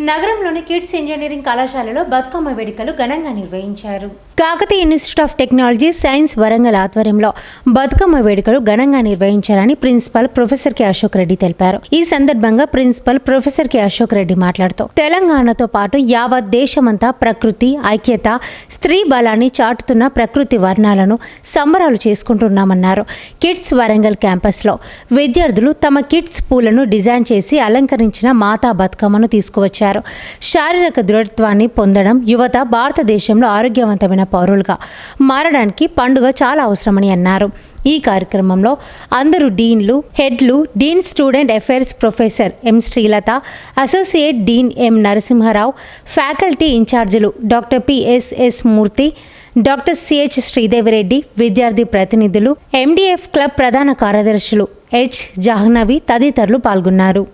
నగరంలోని kids engineering కళాశాలలో బతుకమ్మ వేడుకలు ఘనంగా నిర్వహించారు. Kakatiya institute of technology science Warangal ఆధ్వర్యంలో బతుకమ్మ వేడుకలు ఘనంగా నిర్వహించారని principal professor K. Ashok Reddy తెలిపారు. ఈ సందర్భంగా principal professor K. Ashok Reddy మాట్లాడుతూ తెలంగాణతో పాటు యావత్ దేశమంతా ప్రకృతి ఐక్యత స్త్రీ బలాన్ని చాటుతున్న ప్రకృతి వర్ణాలను సంబరాలు చేసుకుంటున్నామన్నారు. కిడ్స్ వరంగల్ క్యాంపస్లో విద్యార్థులు తమ కిడ్స్ పూలను డిజైన్ చేసి అలంకరించిన మాతా బతుకమ్మను తీసుకువచ్చారు. శారీరక దృఢత్వాన్ని పొందడం యువత భారతదేశంలో ఆరోగ్యవంతమైన పౌరులుగా మారడానికి పండుగ చాలా అవసరమని అన్నారు. ఈ కార్యక్రమంలో అందరూ డీన్లు హెడ్లు dean student affairs professor M Srilatha associate dean M Narasimharao faculty ఇన్ఛార్జీలు doctor PSS Murthy doctor CH Sridevireddy విద్యార్థి ప్రతినిధులు ఎండిఎఫ్ క్లబ్ ప్రధాన కార్యదర్శులు హెచ్ జాహ్నవి తదితరులు పాల్గొన్నారు.